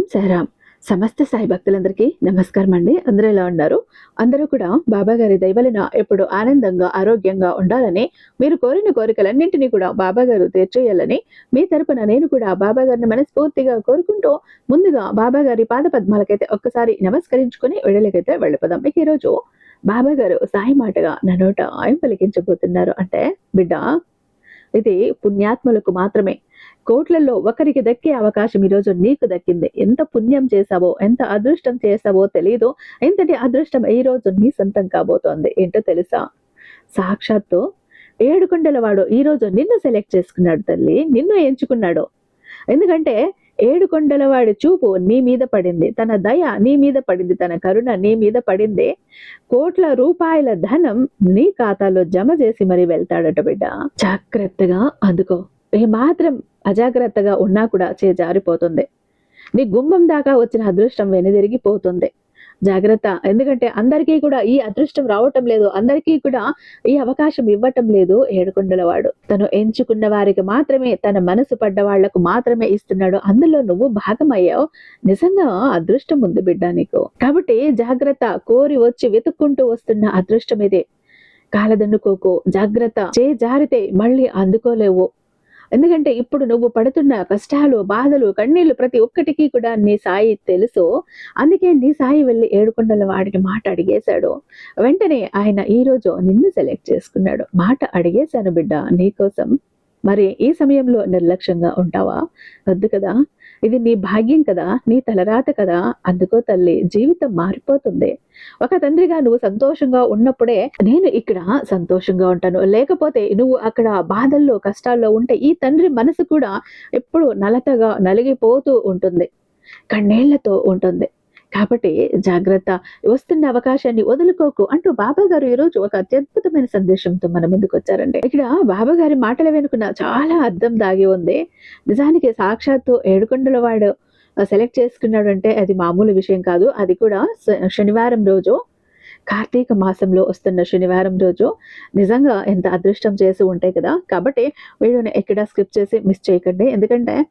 ఓం సాయిరామ్ సమస్త సాయి భక్తులందరికీ నమస్కారం అండి. అందరూ ఎలా ఉన్నారు? అందరూ కూడా బాబా గారి దయవలన ఎప్పుడు ఆనందంగా ఆరోగ్యంగా ఉండాలని మీరు కోరిన కోరికలన్నింటినీ కూడా బాబా గారు తీర్చేయాలని మీ తరపున నేను కూడా బాబా గారిని మనస్ఫూర్తిగా కోరుకుంటూ ముందుగా బాబా గారి పాద పద్మాలకైతే ఒక్కసారి నమస్కరించుకుని విడలకైతే వెళ్ళిపోదాం. మీకు ఈరోజు బాబా గారు సాయి మాటగా నా నోట ఆయన పలికించబోతున్నారు అంటే బిడ్డ ఇది పుణ్యాత్ములకు మాత్రమే. కోట్లలో ఒకరికి దక్కే అవకాశం ఈరోజు నీకు దక్కింది. ఎంత పుణ్యం చేశావో ఎంత అదృష్టం చేశావో తెలియదు ఎంతటి అదృష్టం ఈ రోజు నీ సొంతం కాబోతోంది. ఏంటో తెలుసా? సాక్షాత్తు ఏడుకొండల వాడు ఈ రోజు నిన్ను సెలెక్ట్ చేసుకున్నాడు తల్లి. నిన్ను ఎంచుకున్నాడు. ఎందుకంటే ఏడుకొండల వాడి చూపు నీ మీద పడింది. తన దయ నీ మీద పడింది. తన కరుణ నీ మీద పడింది. కోట్ల రూపాయల ధనం నీ ఖాతాలో జమ చేసి మరి వెళ్తాడట బిడ్డ. జాగ్రత్తగా అందుకో. ఏ మాత్రం అజాగ్రత్తగా ఉన్నా కూడా చే జారిపోతుంది. నీ గుమ్మం దాకా వచ్చిన అదృష్టం వెనుదిరిగిపోతుంది. జాగ్రత్త. ఎందుకంటే అందరికీ కూడా ఈ అదృష్టం రావటం లేదు. అందరికీ కూడా ఈ అవకాశం ఇవ్వటం లేదు ఏడుకొండలవాడు. తను ఎంచుకున్న వారికి మాత్రమే తన మనసు పడ్డ వాళ్ళకు మాత్రమే ఇస్తున్నాడు. అందులో నువ్వు భాగమయ్యావు. నిజంగా అదృష్టం ఉంది బిడ్డ నీకు. కాబట్టి జాగ్రత్త. కోరి వచ్చి వెతుక్కుంటూ వస్తున్న అదృష్టం ఇదే. కాలదన్నుకోకు జాగ్రత్త. చే జారితే మళ్ళీ అందుకోలేవు. ఎందుకంటే ఇప్పుడు నువ్వు పడుతున్న కష్టాలు బాధలు కన్నీళ్ళు ప్రతి ఒక్కటికి కూడా నీ సాయి తెలుసు. అందుకే నీ సాయి వెళ్ళి ఏడుకొండల వాడిని మాట అడిగేశాడు. వెంటనే ఆయన ఈ రోజు నిన్ను సెలెక్ట్ చేసుకున్నాడు. మాట అడిగేశాను బిడ్డ నీకోసం. మరి ఈ సమయంలో నిర్లక్ష్యంగా ఉంటావా? వద్దు కదా. ఇది నీ భాగ్యం కదా నీ తలరాత కదా అందుకో తల్లి జీవితం మారిపోతుంది. ఒక తండ్రిగా నువ్వు సంతోషంగా ఉన్నప్పుడే నేను ఇక్కడ సంతోషంగా ఉంటాను. లేకపోతే నువ్వు అక్కడ బాధల్లో కష్టాల్లో ఉంటే ఈ తండ్రి మనసు కూడా ఎప్పుడు నలతగా నలిగిపోతూ ఉంటుంది. కన్నీళ్ళతో ఉంటుంది. కాబట్టి జాగ్రత్త. వస్తున్న అవకాశాన్ని వదులుకోకు అంటూ బాబా గారు ఈరోజు ఒక అత్యద్భుతమైన సందేశంతో మన ముందుకు వచ్చారండి. ఇక్కడ బాబా గారి మాటల వెనుకున్న చాలా అర్థం దాగి ఉంది. నిజానికి సాక్షాత్తు ఏడుకొండల వాడు సెలెక్ట్ చేసుకున్నాడు అంటే అది మామూలు విషయం కాదు. అది కూడా శ- శనివారం రోజు కార్తీక మాసంలో వస్తున్న శనివారం రోజు. నిజంగా ఎంత అదృష్టం చేసి ఉంటాయి కదా. కాబట్టి వీడియోని ఎక్కడ స్కిప్ చేసి మిస్ చేయకండి. ఎందుకంటే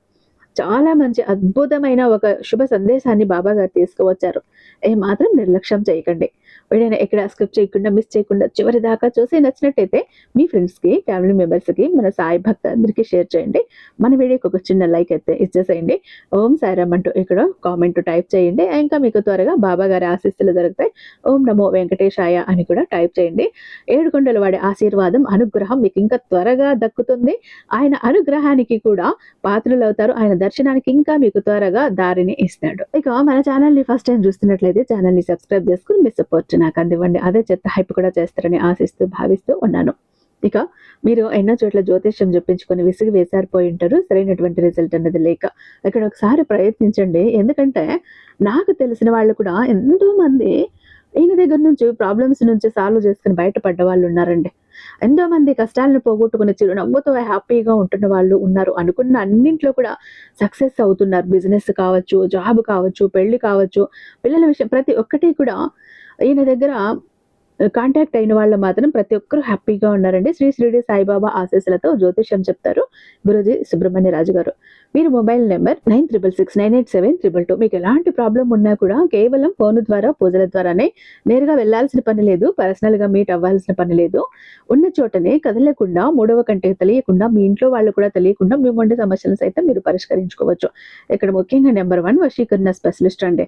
చాలా మంచి అద్భుతమైన ఒక శుభ సందేశాన్ని బాబా గారు తీసుకువచ్చారు. ఏ మాత్రం నిర్లక్ష్యం చేయకండి. వీడియోని ఎక్కడ స్కిప్ చేయకుండా మిస్ చేయకుండా చివరి దాకా చూసి నచ్చినట్టయితే మీ ఫ్రెండ్స్కి ఫ్యామిలీ మెంబర్స్కి మన సాయి భక్త అందరికీ షేర్ చేయండి. మన వీడియోకి ఒక చిన్న లైక్ అయితే ఇచ్చేసేయండి. ఓం సాయిరామ్ అంటూ ఇక్కడ కామెంట్ టైప్ చేయండి. ఇంకా మీకు త్వరగా బాబా గారి ఆశీస్సులు దొరుకుతాయి ఓం నమో వెంకటేశాయ అని కూడా టైప్ చేయండి. ఏడుకొండల వాడి ఆశీర్వాదం అనుగ్రహం మీకు ఇంకా త్వరగా దక్కుతుంది. ఆయన అనుగ్రహానికి కూడా పాత్రలు అవుతారు. ఆయన దర్శనానికి ఇంకా మీకు త్వరగా దారిని ఇస్తాడు. ఇక మన ఛానల్ని ఫస్ట్ టైం చూస్తున్నట్లయితే ఛానల్ని సబ్స్క్రైబ్ చేసుకుని మీ సపోర్ట్ నాకు అందివ్వండి. అదే చెత్త హైప్ కూడా చేస్తారని ఆశిస్తూ భావిస్తూ ఉన్నాను. ఇక మీరు ఎన్నో చోట్ల జ్యోతిష్యం చెప్పించుకొని విసిగి వేసారిపోయి ఉంటారు. సరైనటువంటి రిజల్ట్ అన్నది లేక ఇక్కడ ఒకసారి ప్రయత్నించండి. ఎందుకంటే నాకు తెలిసిన వాళ్ళు కూడా ఎంతో మంది ఈయన దగ్గర నుంచి ప్రాబ్లమ్స్ నుంచి సాల్వ్ చేసుకుని బయటపడ్డ వాళ్ళు ఉన్నారండి. ఎంతో మంది కష్టాలను పోగొట్టుకుని చిరునవ్వుతో హ్యాపీగా ఉంటున్న వాళ్ళు ఉన్నారు. అనుకున్న అన్నింట్లో కూడా సక్సెస్ అవుతున్నారు. బిజినెస్ కావచ్చు జాబ్ కావచ్చు పెళ్ళి కావచ్చు. పిల్లల విషయం ప్రతి ఒక్కటి కూడా ఈయన దగ్గర కాంటాక్ట్ అయిన వాళ్ళు మాత్రం ప్రతి ఒక్కరు హ్యాపీగా ఉన్నారండి. శ్రీ శ్రీడి సాయిబాబా ఆశీస్సులతో జ్యోతిష్యం చెప్తారు గురుజీ సుబ్రహ్మణ్య రాజు గారు. మీరు mobile number nine triple six nine eight seven triple two మీకు ఎలాంటి ప్రాబ్లం ఉన్నా కూడా కేవలం ఫోన్ ద్వారా పూజల ద్వారానే నేరుగా వెళ్ళాల్సిన పని లేదు. పర్సనల్గా మీట్ అవ్వాల్సిన పని లేదు. ఉన్న చోటనే కదలకుండా మూడవ కంటే తెలియకుండా మీ ఇంట్లో వాళ్ళు కూడా తెలియకుండా మీ మొండి సమస్యలను సైతం మీరు పరిష్కరించుకోవచ్చు. ఇక్కడ ముఖ్యంగా నెంబర్ వన్ వశీకరణ స్పెషలిస్ట్ అండి.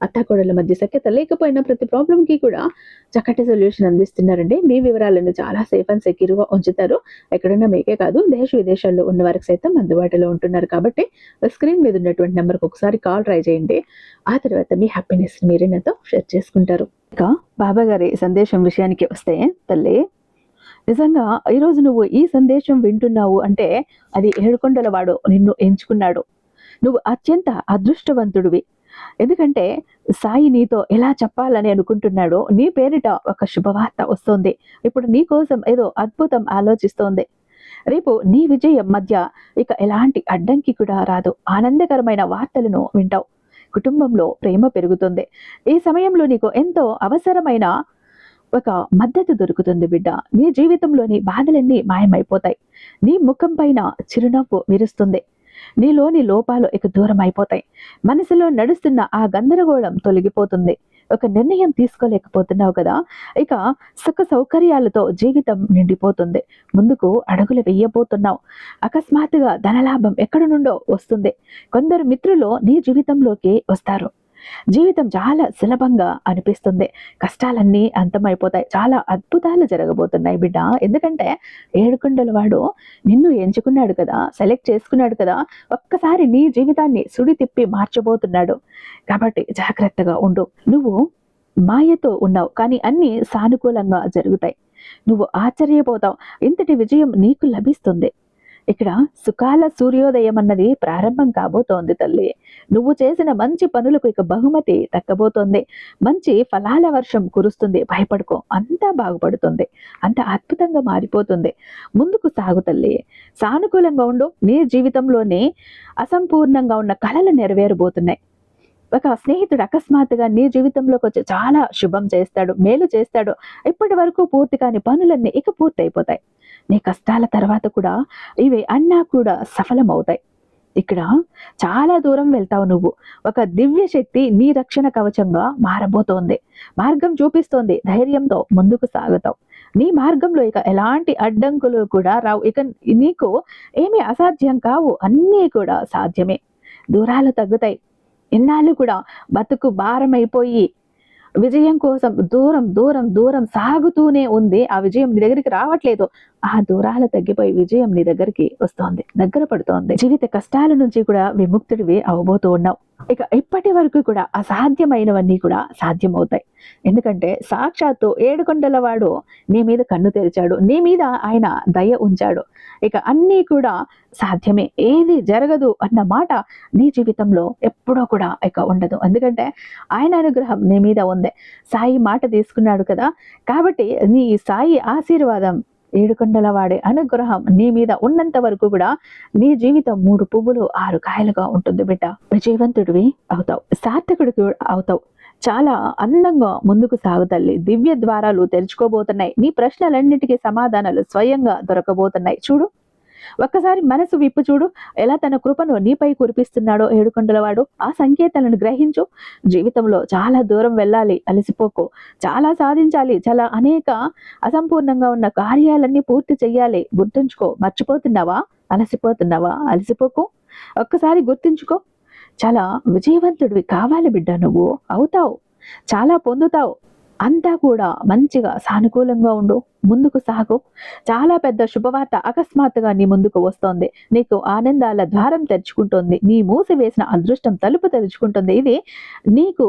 అత్తాకోడల మధ్య సఖ్యత లేకపోయినా ప్రతి ప్రాబ్లంకి కూడా చక్కటి సొల్యూషన్ అందిస్తున్నారండి. మీ వివరాలను చాలా సేఫ్ అండ్ సెక్యూర్గా ఉంచుతారు. ఎక్కడన్నా మీకే కాదు దేశ విదేశాల్లో ఉన్న వారికి సైతం అందుబాటులో ఉంటున్నారు కాబట్టి స్క్రీన్ మీద ఉన్నటువంటి నెంబర్కి ఒకసారి కాల్ ట్రై చేయండి. ఆ తర్వాత మీ హ్యాపీనెస్ మీరే నాతో షేర్ చేసుకుంటారు. ఇక బాబా గారి సందేశం విషయానికి వస్తే తల్లి నిజంగా ఈరోజు నువ్వు ఈ సందేశం వింటున్నావు అంటే అది ఏడుకొండల వాడు నిన్ను ఎంచుకున్నాడు. నువ్వు అత్యంత అదృష్టవంతుడివి. ఎందుకంటే సాయి నీతో ఎలా చెప్పాలని అనుకుంటున్నాడో నీ పేరిట ఒక శుభవార్త వస్తుంది. ఇప్పుడు నీ కోసం ఏదో అద్భుతం ఆలోచిస్తోంది. రేపు నీ విజయం మధ్య ఇక ఎలాంటి అడ్డంకి కూడా రాదు. ఆనందకరమైన వార్తలను వింటావు. కుటుంబంలో ప్రేమ పెరుగుతుంది. ఈ సమయంలో నీకు ఎంతో అవసరమైన ఒక మద్దతు దొరుకుతుంది బిడ్డ. నీ జీవితంలోని బాధలన్నీ మాయమైపోతాయి. నీ ముఖం పైన చిరునవ్వు విరుస్తుంది నీలోని లోపాలు ఇక దూరం అయిపోతాయి. మనసులో నడుస్తున్న ఆ గందరగోళం తొలగిపోతుంది. ఒక నిర్ణయం తీసుకోలేకపోతున్నావు కదా? ఇక సుఖ సౌకర్యాలతో జీవితం నిండిపోతుంది. ముందుకు అడుగులు వెయ్యబోతున్నావు అకస్మాత్తుగా ధనలాభం ఎక్కడి నుండో వస్తుంది. కొందరు మిత్రులు నీ జీవితంలోకి వస్తారు. జీవితం చాలా సులభంగా అనిపిస్తుంది. కష్టాలన్నీ అంతమైపోతాయి. చాలా అద్భుతాలు జరగబోతున్నాయి బిడ్డ. ఎందుకంటే ఏడుకొండల వాడు నిన్ను ఎంచుకున్నాడు కదా సెలెక్ట్ చేసుకున్నాడు కదా ఒక్కసారి నీ జీవితాన్ని సుడి తిప్పి మార్చబోతున్నాడు. కాబట్టి జాగ్రత్తగా ఉండు. నువ్వు మాయతో ఉన్నావు. కానీ అన్నీ సానుకూలంగా జరుగుతాయి. నువ్వు ఆశ్చర్యపోతావు. ఇంతటి విజయం నీకు లభిస్తుంది. ఇక్కడ సుఖాల సూర్యోదయం అన్నది ప్రారంభం కాబోతోంది తల్లి. నువ్వు చేసిన మంచి పనులకు ఇక బహుమతి దక్కబోతోంది. మంచి ఫలాల వర్షం కురుస్తుంది. భయపడుకో. అంతా బాగుపడుతుంది. అంత అద్భుతంగా మారిపోతుంది. ముందుకు సాగు తల్లి. సానుకూలంగా ఉండు. నీ జీవితంలోనే అసంపూర్ణంగా ఉన్న కళలు నెరవేరబోతున్నాయి. ఒక స్నేహితుడు అకస్మాత్తుగా నీ జీవితంలోకి వచ్చి చాలా శుభం చేస్తాడు. మేలు చేస్తాడు. ఇప్పటి వరకు పూర్తి కాని పనులన్నీ ఇక పూర్తి అయిపోతాయి నీ కష్టాల తర్వాత కూడా ఇవి అన్నా కూడా సఫలమవుతాయి. ఇక్కడ చాలా దూరం వెళ్తావు నువ్వు. ఒక దివ్య శక్తి నీ రక్షణ కవచంగా మారబోతోంది. మార్గం చూపిస్తోంది. ధైర్యంతో ముందుకు సాగుతావు. నీ మార్గంలో ఇక ఎలాంటి అడ్డంకులు కూడా రావు. ఇక నీకు ఏమీ అసాధ్యం కావు. అన్నీ కూడా సాధ్యమే. దూరాలు తగ్గుతాయి. ఇన్నాళ్ళు కూడా బతుకు భారమైపోయి విజయం కోసం దూరం దూరం దూరం సాగుతూనే ఉంది. ఆ విజయం నీ దగ్గరికి రావట్లేదు. ఆ దూరాలు తగ్గిపోయి విజయం నీ దగ్గరికి వస్తోంది. దగ్గర పడుతోంది. జీవిత కష్టాల నుంచి కూడా విముక్తుడివి అవబోతూ ఉన్నావు. ఇక ఇప్పటి వరకు కూడా అసాధ్యమైనవన్నీ కూడా సాధ్యమవుతాయి. ఎందుకంటే సాక్షాత్తు ఏడుకొండల వాడు నీ మీద కన్ను తెరిచాడు. నీ మీద ఆయన దయ ఉంచాడు. ఇక అన్నీ కూడా సాధ్యమే. ఏది జరగదు అన్న మాట నీ జీవితంలో ఎప్పుడూ కూడా ఇక ఉండదు. ఎందుకంటే ఆయన అనుగ్రహం నీ మీద ఉంది. సాయి మాట తీసుకున్నాడు కదా. కాబట్టి నీ సాయి ఆశీర్వాదం ఏడుకొండల వాడే అనుగ్రహం నీ మీద ఉన్నంత వరకు కూడా నీ జీవితం మూడు పువ్వులు ఆరు కాయలుగా ఉంటుంది బిడ్డ. విజయవంతుడివి అవుతావు. సార్థకుడికి అవుతావు. చాలా అందంగా ముందుకు సాగుతల్లి దివ్య ద్వారాలు తెరుచుకోబోతున్నాయి. నీ ప్రశ్నలన్నిటికీ సమాధానాలు స్వయంగా దొరకబోతున్నాయి. చూడు ఒక్కసారి మనసు విప్పు చూడు. ఎలా తన కృపను నీపై కురిపిస్తున్నాడో ఏడుకొండలవాడు. ఆ సంకేతాలను గ్రహించు. జీవితంలో చాలా దూరం వెళ్ళాలి. అలసిపోకు. చాలా సాధించాలి. చాలా అనేక అసంపూర్ణంగా ఉన్న కార్యాలన్నీ పూర్తి చెయ్యాలి. గుర్తుంచుకో. మర్చిపోతున్నావా? అలసిపోతున్నావా? అలసిపోకు. ఒక్కసారి గుర్తుంచుకో. చాలా విజయవంతుడివి కావాలి బిడ్డ నువ్వు. అవుతావు. చాలా పొందుతావు. అంతా కూడా మంచిగా సానుకూలంగా ఉండు ముందుకు సాగు. చాలా పెద్ద శుభవార్త అకస్మాత్తుగా నీ ముందుకు వస్తోంది. నీకు ఆనందాల ద్వారం తెరుచుకుంటుంది. నీ మూసివేసిన అదృష్టం తలుపు తెరుచుకుంటుంది. ఇది నీకు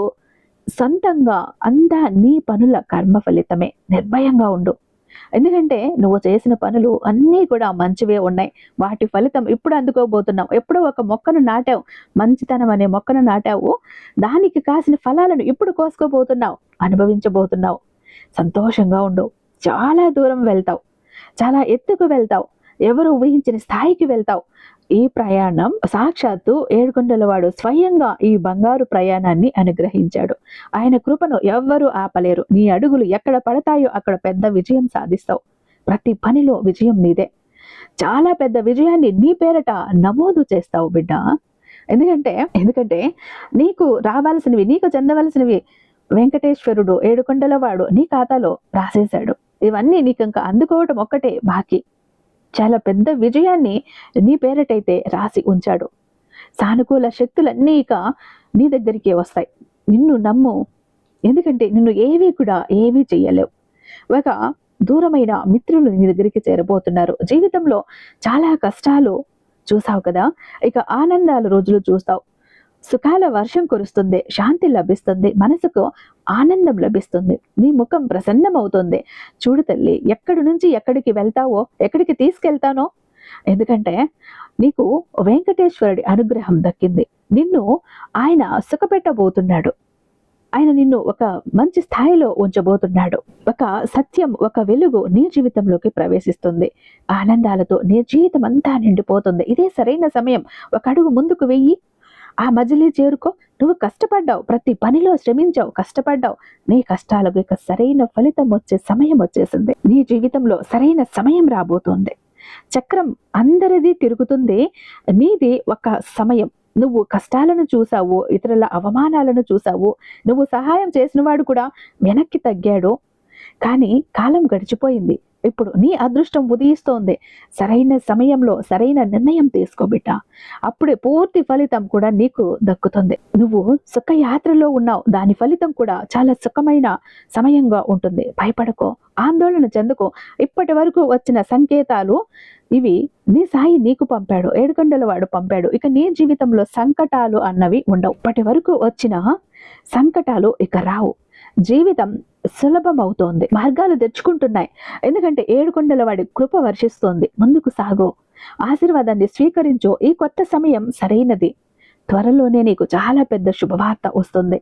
సొంతంగా అంతా నీ పనుల కర్మ ఫలితమే నిర్భయంగా ఉండు. ఎందుకంటే నువ్వు చేసిన పనులు అన్నీ కూడా మంచివే ఉన్నాయి. వాటి ఫలితం ఇప్పుడు అందుకోబోతున్నావు. ఎప్పుడో ఒక మొక్కను నాటావు. మంచితనం అనే మొక్కను నాటావు. దానికి కాసిన ఫలాలను ఇప్పుడు కోసుకోబోతున్నావు. అనుభవించబోతున్నావు. సంతోషంగా ఉండు. చాలా దూరం వెళ్తావు. చాలా ఎత్తుకు వెళ్తావు. ఎవరు ఊహించిన స్థాయికి వెళ్తావు. ఈ ప్రయాణం సాక్షాత్తు ఏడుకొండలవాడు స్వయంగా ఈ బంగారు ప్రయాణాన్ని అనుగ్రహించాడు. ఆయన కృపను ఎవ్వరూ ఆపలేరు. నీ అడుగులు ఎక్కడ పడతాయో అక్కడ పెద్ద విజయం సాధిస్తావు. ప్రతి పనిలో విజయం నీదే. చాలా పెద్ద విజయాన్ని నీ పేరట నమోదు చేస్తావు బిడ్డ. ఎందుకంటే ఎందుకంటే నీకు రావాల్సినవి నీకు చెందవలసినవి వెంకటేశ్వరుడు ఏడుకొండలవాడు నీ ఖాతాలో రాసేశాడు. ఇవన్నీ నీకు ఇంకా అందుకోవటం ఒక్కటే బాకీ. చాలా పెద్ద విజయాన్ని నీ పేరటైతే రాసి ఉంచాడు. సానుకూల శక్తులన్నీ ఇక నీ దగ్గరికే వస్తాయి. నిన్ను నమ్ము. ఎందుకంటే నిన్ను ఏవి కూడా ఏమీ చెయ్యలేవు. ఒక దూరమైన మిత్రులు నీ దగ్గరికి చేరబోతున్నారు. జీవితంలో చాలా కష్టాలు చూసావు కదా? ఇక ఆనందాల రోజులు చూస్తావు. సుఖాల వర్షం కురుస్తుంది శాంతి లభిస్తుంది మనసుకు ఆనందం లభిస్తుంది నీ ముఖం ప్రసన్నమవుతుంది. చూడు తల్లి ఎక్కడి నుంచి ఎక్కడికి వెళ్తావో ఎక్కడికి తీసుకెళ్తానో? ఎందుకంటే నీకు వెంకటేశ్వరుడి అనుగ్రహం దక్కింది. నిన్ను ఆయన సుఖపెట్టబోతున్నాడు. ఆయన నిన్ను ఒక మంచి స్థాయిలో ఉంచబోతున్నాడు. ఒక సత్యం ఒక వెలుగు నీ జీవితంలోకి ప్రవేశిస్తుంది. ఆనందాలతో నీ జీవితం అంతా నిండిపోతుంది. ఇదే సరైన సమయం. ఒక అడుగు ముందుకు వెయ్యి. ఆ మజిలీ చేరుకో. నువ్వు కష్టపడ్డావు. ప్రతి పనిలో శ్రమించావు. కష్టపడ్డావు. నీ కష్టాలకు ఇక సరైన ఫలితం వచ్చే సమయం వచ్చేసింది. నీ జీవితంలో సరైన సమయం రాబోతుంది. చక్రం అందరిది తిరుగుతుంది. నీది ఒక సమయం. నువ్వు కష్టాలను చూసావు ఇతరుల అవమానాలను చూసావు నువ్వు సహాయం చేసిన వాడు కూడా వెనక్కి తగ్గాడు. కానీ కాలం గడిచిపోయింది. ఇప్పుడు నీ అదృష్టం ఉదయిస్తోంది. సరైన సమయంలో సరైన నిర్ణయం తీసుకోబిట్ట అప్పుడే పూర్తి ఫలితం కూడా నీకు దక్కుతుంది. నువ్వు సుఖయాత్రలో ఉన్నావు. దాని ఫలితం కూడా చాలా సుఖమైన సమయంగా ఉంటుంది. భయపడకో. ఆందోళన చెందుకో. ఇప్పటి వరకు వచ్చిన సంకేతాలు ఇవి నీ సాయి నీకు పంపాడు. ఏడుకొండల వాడు పంపాడు. ఇక నీ జీవితంలో సంకటాలు అన్నవి ఉండవు. ఇప్పటి వరకు వచ్చిన సంకటాలు ఇక రావు. జీవితం సులభమవుతోంది. మార్గాలు తెచ్చుకుంటున్నాయి ఎందుకంటే ఏడుకొండల వాడి కృప వర్షిస్తోంది. ముందుకు సాగు. ఆశీర్వాదాన్ని స్వీకరించు. ఈ కొత్త సమయం సరైనది. త్వరలోనే నీకు చాలా పెద్ద శుభవార్త వస్తుంది.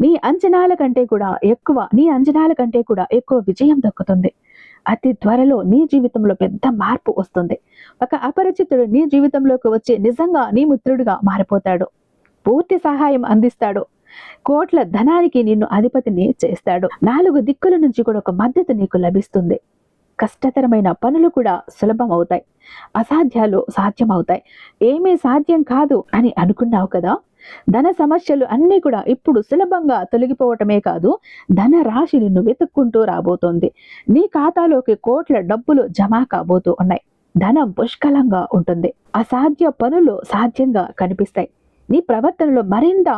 నీ అంచనాల కంటే కూడా ఎక్కువ నీ అంచనాల కంటే కూడా ఎక్కువ విజయం దక్కుతుంది. అతి త్వరలో నీ జీవితంలో పెద్ద మార్పు వస్తుంది. ఒక అపరిచితుడు నీ జీవితంలోకి వచ్చి నిజంగా నీ మిత్రుడిగా మారిపోతాడు. పూర్తి సహాయం అందిస్తాడు. కోట్ల ధనానికి నిన్ను అధిపతిని చేస్తాడు. నాలుగు దిక్కుల నుంచి కూడా ఒక మద్దతు నీకు లభిస్తుంది. కష్టతరమైన పనులు కూడా సులభం అవుతాయి అసాధ్యాలు సాధ్యమవుతాయి. ఏమీ సాధ్యం కాదు అని అనుకున్నావు కదా? ధన సమస్యలు అన్నీ కూడా ఇప్పుడు సులభంగా తొలగిపోవటమే కాదు ధన రాశి నిన్ను వెతుక్కుంటూ రాబోతోంది. నీ ఖాతాలోకి కోట్ల డబ్బులు జమ కాబోతూ ఉన్నాయి. ధనం పుష్కలంగా ఉంటుంది. అసాధ్య పనులు సాధ్యంగా కనిపిస్తాయి. నీ ప్రవర్తనలో మరింత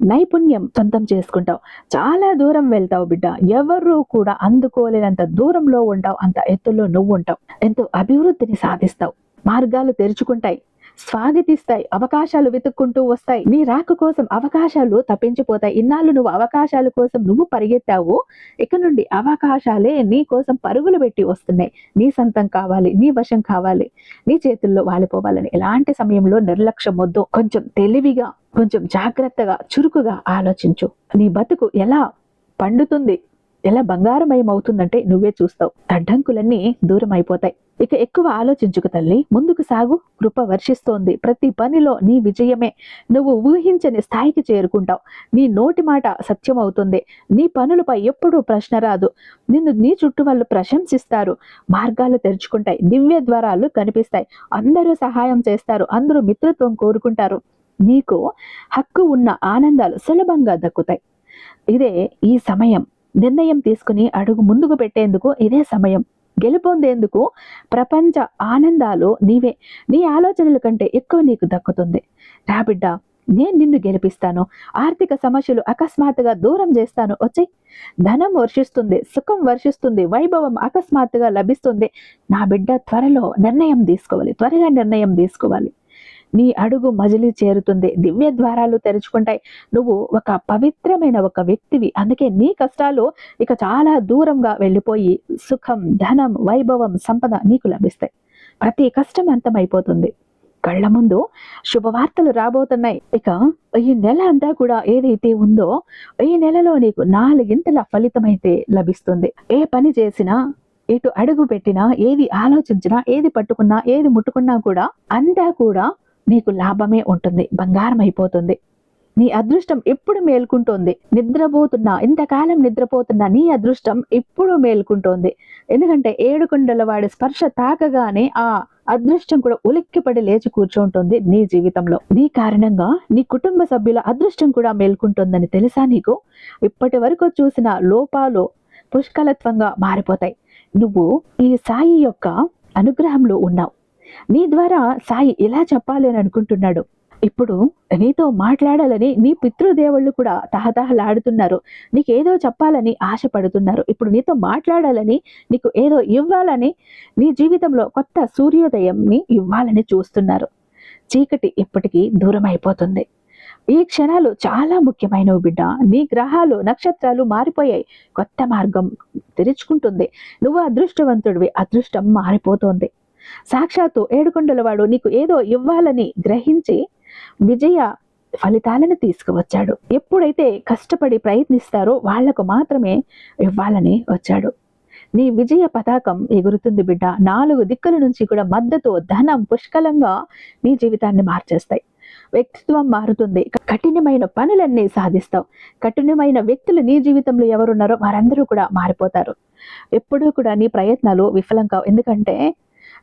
నైపుణ్యం సొంతం చేసుకుంటావు. చాలా దూరం వెళ్తావు బిడ్డ. ఎవరు కూడా అందుకోలేనంత దూరంలో ఉంటావు. అంత ఎత్తులో నువ్వు ఉంటావు ఎంతో అభివృద్ధిని సాధిస్తావు. మార్గాలు తెరుచుకుంటాయి. స్వాగతిస్తాయి అవకాశాలు వెతుక్కుంటూ వస్తాయి. నీ రాక కోసం అవకాశాలు తప్పించిపోతాయి. ఇన్నాళ్ళు నువ్వు అవకాశాల కోసం నువ్వు పరిగెత్తావు. ఇక నుండి అవకాశాలే నీ కోసం పరుగులు పెట్టి వస్తున్నాయి. నీ సొంతం కావాలి నీ వశం కావాలి నీ చేతుల్లో వాలిపోవాలని. ఎలాంటి సమయంలో నిర్లక్ష్యం వద్దు కొంచెం తెలివిగా కొంచెం జాగ్రత్తగా చురుకుగా ఆలోచించు. నీ బతుకు ఎలా పండుతుంది ఎలా బంగారమయం అవుతుందంటే నువ్వే చూస్తావు. అడ్డంకులన్నీ దూరం అయిపోతాయి ఇక ఎక్కువ ఆలోచించుకు తల్లి. ముందుకు సాగు కృప వర్షిస్తోంది. ప్రతి పనిలో నీ విజయమే. నువ్వు ఊహించని స్థాయికి చేరుకుంటావు. నీ నోటి మాట సత్యం అవుతుంది నీ పనులపై ఎప్పుడూ ప్రశ్న రాదు. నిన్ను నీ చుట్టూ వాళ్ళు ప్రశంసిస్తారు. మార్గాలు తెరుచుకుంటాయి. దివ్య ద్వారాలు కనిపిస్తాయి. అందరూ సహాయం చేస్తారు. అందరూ మిత్రత్వం కోరుకుంటారు. నీకు హక్కు ఉన్న ఆనందాలు సులభంగా దక్కుతాయి. ఇదే ఈ సమయం. నిర్ణయం తీసుకుని అడుగు ముందుకు పెట్టేందుకు ఇదే సమయం. గెలుపొందేందుకు ప్రపంచ ఆనందాలు నీవే. నీ ఆలోచనల కంటే ఎక్కువ నీకు దక్కుతుంది. రాబిడ్డ నేను నిన్ను గెలిపిస్తాను. ఆర్థిక సమస్యలు అకస్మాత్తుగా దూరం చేస్తాను. వచ్చి ధనం వర్షిస్తుంది సుఖం వర్షిస్తుంది వైభవం అకస్మాత్తుగా లభిస్తుంది. నా బిడ్డ త్వరలో నిర్ణయం తీసుకోవాలి. త్వరగా నిర్ణయం తీసుకోవాలి. నీ అడుగు మజిలి చేరుతుంది. దివ్య ద్వారాలు తెరుచుకుంటాయి. నువ్వు ఒక పవిత్రమైన ఒక వ్యక్తివి. అందుకే నీ కష్టాలు ఇక చాలా దూరంగా వెళ్ళిపోయి సుఖం ధనం వైభవం సంపద నీకు లభిస్తాయి. ప్రతి కష్టం అంతమైపోతుంది. కళ్ళ ముందు శుభవార్తలు రాబోతున్నాయి. ఇక ఈ నెల అంతా కూడా ఏదైతే ఉందో ఈ నెలలో నీకు నాలుగింతల ఫలితమైతే లభిస్తుంది. ఏ పని చేసినా ఇటు అడుగు పెట్టినా ఏది ఆలోచించినా ఏది పట్టుకున్నా ఏది ముట్టుకున్నా కూడా అంతా కూడా నీకు లాభమే ఉంటుంది బంగారం అయిపోతుంది. నీ అదృష్టం ఎప్పుడు మేల్కుంటోంది. నిద్రపోతున్నా ఇంతకాలం నిద్రపోతున్నా నీ అదృష్టం ఇప్పుడు మేల్కుంటోంది. ఎందుకంటే ఏడుకొండల వాడి స్పర్శ తాకగానే ఆ అదృష్టం కూడా ఉలిక్కిపడి లేచి కూర్చుంటుంది నీ జీవితంలో. నీ కారణంగా నీ కుటుంబ సభ్యుల అదృష్టం కూడా మేల్కుంటుందని తెలుసా నీకు? ఇప్పటి వరకు చూసిన లోపాలు పుష్కలత్వంగా మారిపోతాయి. నువ్వు ఈ సాయి యొక్క అనుగ్రహంలో ఉన్నావు. నీ ద్వారా సాయి ఇలా చెప్పాలి అని అనుకుంటున్నాడు. ఇప్పుడు నీతో మాట్లాడాలని నీ పితృదేవుళ్ళు కూడా తహతహలాడుతున్నారు. నీకు ఏదో చెప్పాలని ఆశపడుతున్నారు. ఇప్పుడు నీతో మాట్లాడాలని నీకు ఏదో ఇవ్వాలని నీ జీవితంలో కొత్త సూర్యోదయంని ఇవ్వాలని చూస్తున్నారు. చీకటి ఇప్పటికీ దూరం అయిపోతుంది ఈ క్షణాలు చాలా ముఖ్యమైనవి బిడ్డ. నీ గ్రహాలు నక్షత్రాలు మారిపోయాయి. కొత్త మార్గం తెరుచుకుంటుంది. నువ్వు అదృష్టవంతుడివి అదృష్టం మారిపోతోంది. సాక్షాత్తు ఏడుకొండలవాడు నీకు ఏదో ఇవ్వాలని గ్రహించి విజయ ఫలితాలను తీసుకువచ్చాడు. ఎప్పుడైతే కష్టపడి ప్రయత్నిస్తారో వాళ్ళకు మాత్రమే ఇవ్వాలని వచ్చాడు. నీ విజయ పతాకం ఎగురుతుంది బిడ్డ. నాలుగు దిక్కుల నుంచి కూడా మద్దతు ధనం పుష్కలంగా నీ జీవితాన్ని మార్చేస్తాయి. వ్యక్తిత్వం మారుతుంది. కఠినమైన పనులన్నీ సాధిస్తావు. కఠినమైన వ్యక్తులు నీ జీవితంలో ఎవరున్నారో వారందరూ కూడా మారిపోతారు. ఎప్పుడూ కూడా నీ ప్రయత్నాలు విఫలం కావు. ఎందుకంటే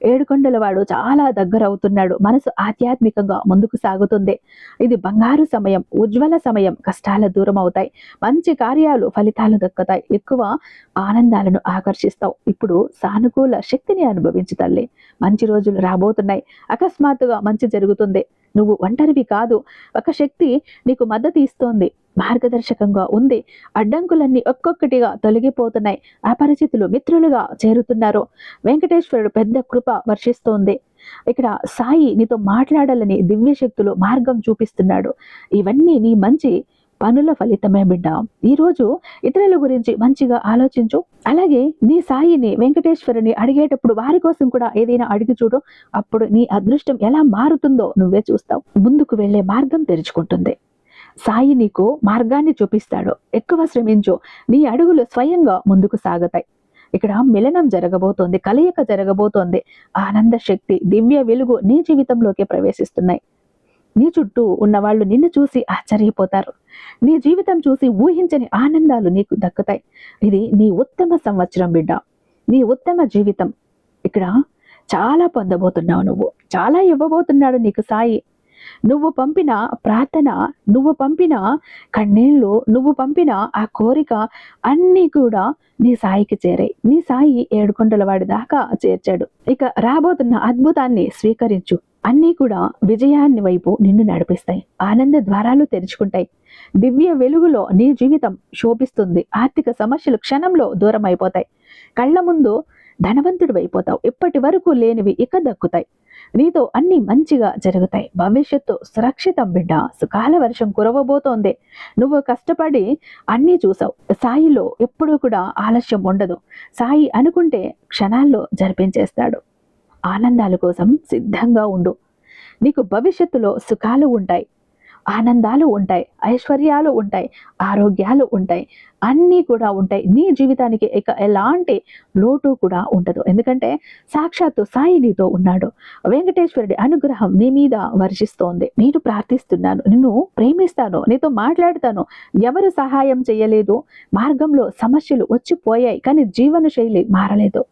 ఏడుకొండల వాడు చాలా దగ్గర అవుతున్నాడు మనసు ఆధ్యాత్మికంగా ముందుకు సాగుతుంది. ఇది బంగారు సమయం ఉజ్వల సమయం కష్టాల దూరం అవుతాయి మంచి కార్యాలు ఫలితాలు దక్కుతాయి. ఎక్కువ ఆనందాలను ఆకర్షిస్తావు. ఇప్పుడు సానుకూల శక్తిని అనుభవించు తల్లి. మంచి రోజులు రాబోతున్నాయి. అకస్మాత్తుగా మంచి జరుగుతుంది. నువ్వు ఒంటరివి కాదు. ఒక శక్తి నీకు మద్దతు ఇస్తోంది. మార్గదర్శకంగా ఉంది. అడ్డంకులన్నీ ఒక్కొక్కటిగా తొలగిపోతున్నాయి. అపరిచితులు మిత్రులుగా చేరుతున్నారు. వెంకటేశ్వరుడు పెద్ద కృప వర్షిస్తోంది. ఇక్కడ సాయి నీతో మాట్లాడాలని దివ్య శక్తులు మార్గం చూపిస్తున్నాడు. ఇవన్నీ నీ మంచి పనుల ఫలితమే బిడ్డ. ఈరోజు ఇతరుల గురించి మంచిగా ఆలోచించు. అలాగే నీ సాయిని వెంకటేశ్వరుని అడిగేటప్పుడు వారి కోసం కూడా ఏదైనా అడిగి చూడు. అప్పుడు నీ అదృష్టం ఎలా మారుతుందో నువ్వే చూస్తావు. ముందుకు వెళ్ళే మార్గం తెరుచుకుంటుంది. సాయి నీకు మార్గాన్ని చూపిస్తాడు. ఎక్కువ శ్రమించు. నీ అడుగులు స్వయంగా ముందుకు సాగుతాయి. ఇక్కడ మిలనం జరగబోతోంది కలయిక జరగబోతోంది. ఆనంద శక్తి దివ్య వెలుగు నీ జీవితంలోకి ప్రవేశిస్తున్నాయి. నీ చుట్టూ ఉన్న వాళ్ళు నిన్ను చూసి ఆశ్చర్యపోతారు. నీ జీవితం చూసి ఊహించని ఆనందాలు నీకు దక్కుతాయి. ఇది నీ ఉత్తమ సంవత్సరం బిడ్డ. నీ ఉత్తమ జీవితం. ఇక్కడ చాలా పొందబోతున్నావు నువ్వు. చాలా ఇవ్వబోతున్నాడు నీకు సాయి. నువ్వు పంపిన ప్రార్థన నువ్వు పంపిన కన్నీళ్ళు నువ్వు పంపిన ఆ కోరిక అన్నీ కూడా నీ సాయికి చేరాయి నీ సాయి ఏడుకొండల వాడి దాకా చేర్చాడు. ఇక రాబోతున్న అద్భుతాన్ని స్వీకరించు. అన్నీ కూడా విజయాన్ని వైపు నిన్ను నడిపిస్తాయి. ఆనంద ద్వారాలు తెరుచుకుంటాయి. దివ్య వెలుగులో నీ జీవితం శోభిస్తుంది. ఆర్థిక సమస్యలు క్షణంలో దూరం అయిపోతాయి కళ్ళ ముందు ధనవంతుడు అయిపోతావు ఇప్పటి వరకు లేనివి ఇక దక్కుతాయి. నీతో అన్ని మంచిగా జరుగుతాయి. భవిష్యత్తు సురక్షితం బిడ్డ. సుఖాల వర్షం కురవబోతోంది. నువ్వు కష్టపడి అన్నీ చూసావు. సాయిలో ఎప్పుడూ కూడా ఆలస్యం ఉండదు. సాయి అనుకుంటే క్షణాల్లో జరిపించేస్తాడు. ఆనందాల కోసం సిద్ధంగా ఉండు. నీకు భవిష్యత్తులో సుఖాలు ఉంటాయి. ఆనందాలు ఉంటాయి ఐశ్వర్యాలు ఉంటాయి ఆరోగ్యాలు ఉంటాయి అన్నీ కూడా ఉంటాయి. నీ జీవితానికి ఇక ఎలాంటి లోటు కూడా ఉండదు. ఎందుకంటే సాక్షాత్తు సాయి నీతో ఉన్నాడు. వెంకటేశ్వరుడి అనుగ్రహం నీ మీద వర్షిస్తోంది. నేను ప్రార్థిస్తున్నాను నిన్ను ప్రేమిస్తాను నీతో మాట్లాడతాను. ఎవరు సహాయం చేయలేదు మార్గంలో సమస్యలు వచ్చిపోయాయి కానీ జీవన శైలి మారలేదు.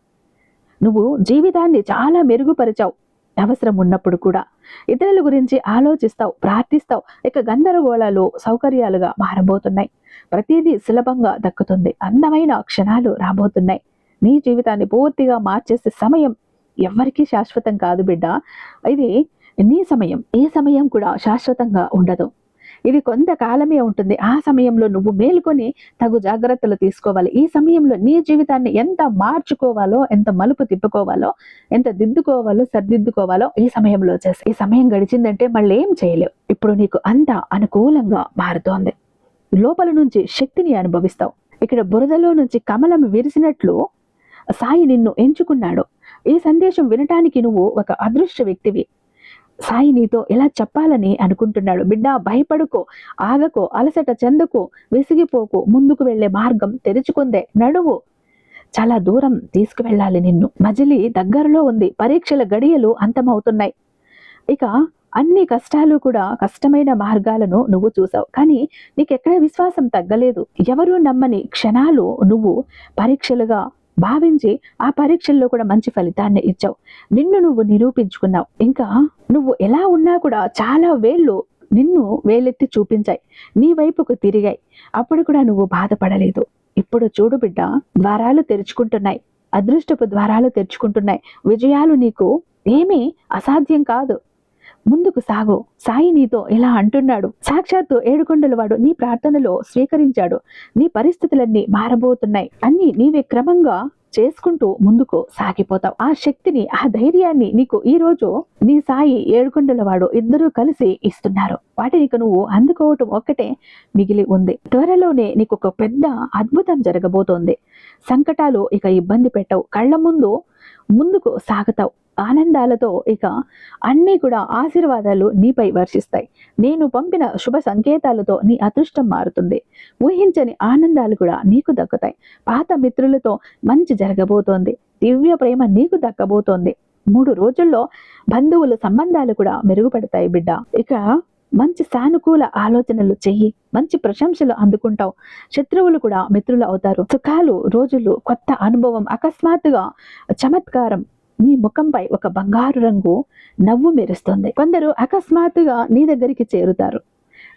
నువ్వు జీవితాన్ని చాలా మెరుగుపరిచావు. అవసరం ఉన్నప్పుడు కూడా ఇతరుల గురించి ఆలోచిస్తావు ప్రార్థిస్తావు. ఇక గందరగోళాలు సౌకర్యాలుగా మారబోతున్నాయి. ప్రతిదీ సులభంగా దక్కుతుంది. అందమైన క్షణాలు రాబోతున్నాయి. నీ జీవితాన్ని పూర్తిగా మార్చేసే సమయం ఎవ్వరికీ శాశ్వతం కాదు బిడ్డ. ఇది నీ సమయం. ఏ సమయం కూడా శాశ్వతంగా ఉండదు. ఇది కొంతకాలమే ఉంటుంది. ఆ సమయంలో నువ్వు మేల్కొని తగు జాగ్రత్తలు తీసుకోవాలి. ఈ సమయంలో నీ జీవితాన్ని ఎంత మార్చుకోవాలో ఎంత మలుపు తిప్పుకోవాలో ఎంత దిద్దుకోవాలో సర్దిద్దుకోవాలో ఈ సమయంలో చేసి. ఈ సమయం గడిచిందంటే మళ్ళీ ఏం చేయలేవు. ఇప్పుడు నీకు అంత అనుకూలంగా మారుతోంది. లోపల నుంచి శక్తిని అనుభవిస్తావు. ఇక్కడ బురదలో నుంచి కమలం విరిసినట్లు సాయి నిన్ను ఎంచుకున్నాడు. ఈ సందేశం వినటానికి నువ్వు ఒక అదృష్ట వ్యక్తివి. సాయి నీతో ఎలా చెప్పాలని అనుకుంటున్నాడు. బిడ్డ భయపడుకో ఆగకో అలసట చెందుకో విసిగిపోకు ముందుకు వెళ్ళే మార్గం తెరుచుకుందే. నడువు చాలా దూరం తీసుకువెళ్ళాలి నిన్ను. మజిలి దగ్గరలో ఉంది. పరీక్షల గడియలు అంతమవుతున్నాయి. ఇక అన్ని కష్టాలు కూడా కష్టమైన మార్గాలను నువ్వు చూసావు. కానీ నీకెక్కడ విశ్వాసం తగ్గలేదు. ఎవరూ నమ్మని క్షణాలు నువ్వు పరీక్షలుగా భావించి ఆ పరీక్షల్లో కూడా మంచి ఫలితాన్ని ఇచ్చావు. నిన్ను నువ్వు నిరూపించుకున్నావు. ఇంకా నువ్వు ఎలా ఉన్నా కూడా చాలా వేళ్ళు నిన్ను వేలెత్తి చూపించాయి. నీ వైపుకు తిరిగాయి. అప్పుడు కూడా నువ్వు బాధపడలేదు. ఇప్పుడు చూడు బిడ్డ ద్వారాలు తెరుచుకుంటున్నాయి. అదృష్టపు ద్వారాలు తెరుచుకుంటున్నాయి. విజయాలు నీకు ఏమీ అసాధ్యం కాదు. ముందుకు సాగు. సాయి నీతో ఇలా అంటున్నాడు. సాక్షాత్తు ఏడుకొండల వాడు నీ ప్రార్థనలో స్వీకరించాడు. నీ పరిస్థితులన్నీ మారబోతున్నాయి. అన్ని నీవే క్రమంగా చేసుకుంటూ ముందుకు సాగిపోతావు. ఆ శక్తిని ఆ ధైర్యాన్ని నీకు ఈ రోజు నీ సాయి ఏడుకొండల వాడు ఇద్దరూ కలిసి ఇస్తున్నారు. వాటిని నువ్వు అందుకోవటం ఒక్కటే మిగిలి ఉంది. త్వరలోనే నీకు ఒక పెద్ద అద్భుతం జరగబోతోంది. సంకటాలు ఇక ఇబ్బంది పెట్టవు. కళ్ళ ముందు ముందుకు సాగుతావు. ఆనందాలతో ఇక అన్నీ కూడా ఆశీర్వాదాలు నీపై వర్షిస్తాయి. నేను పంపిన శుభ సంకేతాలతో నీ అదృష్టం మారుతుంది. ఊహించని ఆనందాలు కూడా నీకు దక్కుతాయి. పాత మిత్రులతో మంచి జరగబోతోంది. దివ్య ప్రేమ నీకు దక్కబోతోంది. మూడు రోజుల్లో బంధువుల సంబంధాలు కూడా మెరుగుపడతాయి బిడ్డ. ఇక మంచి సానుకూల ఆలోచనలు చెయ్యి. మంచి ప్రశంసలు అందుకుంటావు. శత్రువులు కూడా మిత్రులు అవుతారు. సుఖాలు రోజులు కొత్త అనుభవం అకస్మాత్తుగా చమత్కారం నీ ముఖంపై ఒక బంగారు రంగు నవ్వు మెరుస్తుంది. కొందరు అకస్మాత్తుగా నీ దగ్గరికి చేరుతారు.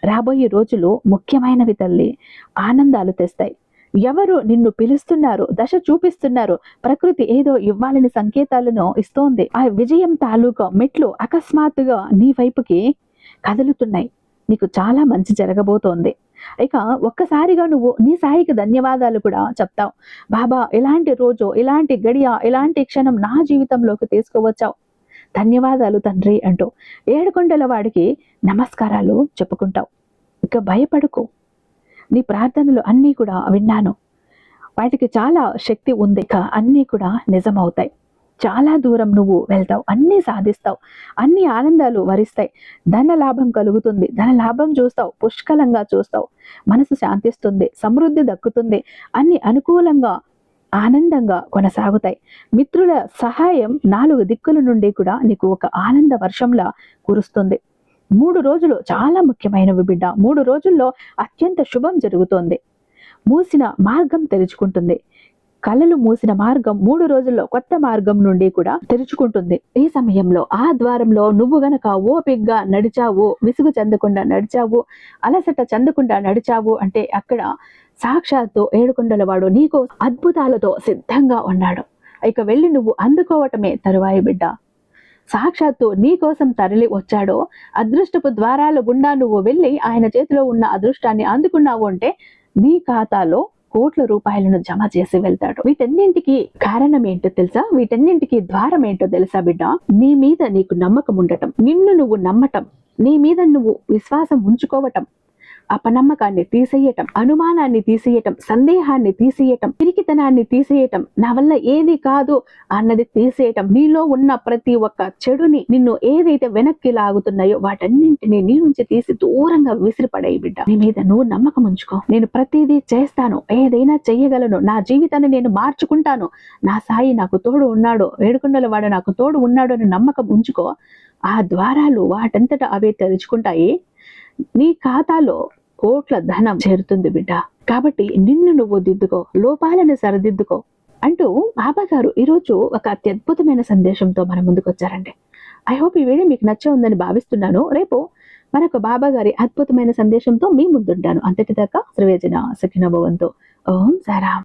రాబోయే రోజులు ముఖ్యమైనవి తల్లి. ఆనందాలు తెస్తాయి. ఎవరు నిన్ను పిలుస్తున్నారు దశ చూపిస్తున్నారు ప్రకృతి ఏదో ఇవ్వాలని సంకేతాలను ఇస్తోంది. ఆ విజయం తాలూకా మెట్లు అకస్మాత్తుగా నీ వైపుకి కదులుతున్నాయి. నీకు చాలా మంచి జరగబోతోంది. ఇక ఒక్కసారిగా నువ్వు నీ సాయికి ధన్యవాదాలు కూడా చెప్తావు. బాబా ఇలాంటి రోజు ఇలాంటి గడియ ఇలాంటి క్షణం నా జీవితంలోకి తీసుకువచ్చావు. ధన్యవాదాలు తండ్రి అంటూ ఏడుకొండల వాడికి నమస్కారాలు చెప్పుకుంటావు. ఇక భయపడకు. నీ ప్రార్థనలు అన్నీ కూడా విన్నాను. వాటికి చాలా శక్తి ఉంది. ఇక అన్నీ కూడా నిజమవుతాయి. చాలా దూరం నువ్వు వెళ్తావు. అన్నీ సాధిస్తావు. అన్ని ఆనందాలు వరిస్తాయి. ధన లాభం కలుగుతుంది. ధన లాభం చూస్తావు. పుష్కలంగా చూస్తావు. మనసు శాంతిస్తుంది. సమృద్ధి దక్కుతుంది. అన్ని అనుకూలంగా ఆనందంగా కొనసాగుతాయి. మిత్రుల సహాయం నాలుగు దిక్కుల నుండి కూడా నీకు ఒక ఆనంద వర్షంలా కురుస్తుంది. మూడు రోజులు చాలా ముఖ్యమైనవి బిడ్డ. మూడు రోజుల్లో అత్యంత శుభం జరుగుతోంది. మూసిన మార్గం తెరుచుకుంటుంది. కళలు మూసిన మార్గం మూడు రోజుల్లో కొత్త మార్గం నుండి కూడా తెరుచుకుంటుంది. ఈ సమయంలో ఆ ద్వారంలో నువ్వు గనక ఓపిగ్గా నడిచావు విసుగు చెందకుండా నడిచావు అలసట చెందకుండా నడిచావు అంటే అక్కడ సాక్షాత్తు ఏడుకొండల వాడు నీకు అద్భుతాలతో సిద్ధంగా ఉన్నాడు. ఇక వెళ్ళి నువ్వు అందుకోవటమే తరువాయి బిడ్డ. సాక్షాత్తు నీ కోసం తరలి వచ్చాడో అదృష్టపు ద్వారాల గుండా నువ్వు వెళ్ళి ఆయన చేతిలో ఉన్న అదృష్టాన్ని అందుకున్నావు అంటే నీ ఖాతాలో కోట్ల రూపాయలను జమ చేసి వెళ్తాడు. వీటన్నింటికి కారణం ఏంటో తెలుసా? వీటన్నింటికి ద్వారం ఏంటో తెలుసా బిడ్డ? నీ మీద నీకు నమ్మకం ఉండటం. నిన్ను నువ్వు నమ్మటం. నీ మీద నువ్వు విశ్వాసం ఉంచుకోవటం. అపనమ్మకాన్ని తీసేయటం అనుమానాన్ని తీసేయటం సందేహాన్ని తీసేయటం పిరికితనాన్ని తీసేయటం నా వల్ల ఏది కాదు అన్నది తీసేయటం. నీలో ఉన్న ప్రతి ఒక్క చెడుని నిన్ను ఏదైతే వెనక్కి లాగుతున్నాయో వాటన్నింటినీ నీ నుంచి తీసి దూరంగా విసిరిపడేయి బిడ్డ. నీ మీద నువ్వు నమ్మకం ఉంచుకో. నేను ప్రతిదీ చేస్తాను. ఏదైనా చెయ్యగలను. నా జీవితాన్ని నేను మార్చుకుంటాను. నా సాయి నాకు తోడు ఉన్నాడు. వేడుకొండల వాడు నాకు తోడు ఉన్నాడు అని నమ్మకం ఉంచుకో. ఆ ద్వారాలు వాటంతట అవే తెరుచుకుంటాయి. నీ ఖాతాలో కోట్ల ధనం చేరుతుంది బిడ్డ. కాబట్టి నిన్ను నువ్వు దిద్దుకో లోపాలను సరిదిద్దుకో అంటూ బాబా గారు ఈరోజు ఒక అత్యద్భుతమైన సందేశంతో మన ముందుకు వచ్చారండి ఐ హోప్ ఈ వీడియో మీకు నచ్చే ఉందని భావిస్తున్నాను. రేపు మరొక బాబా గారి అద్భుతమైన సందేశంతో మీ ముందుంటాను. అంతటిదాకా శ్రీవేజన సఖిన భవంతో ఓం సారాం.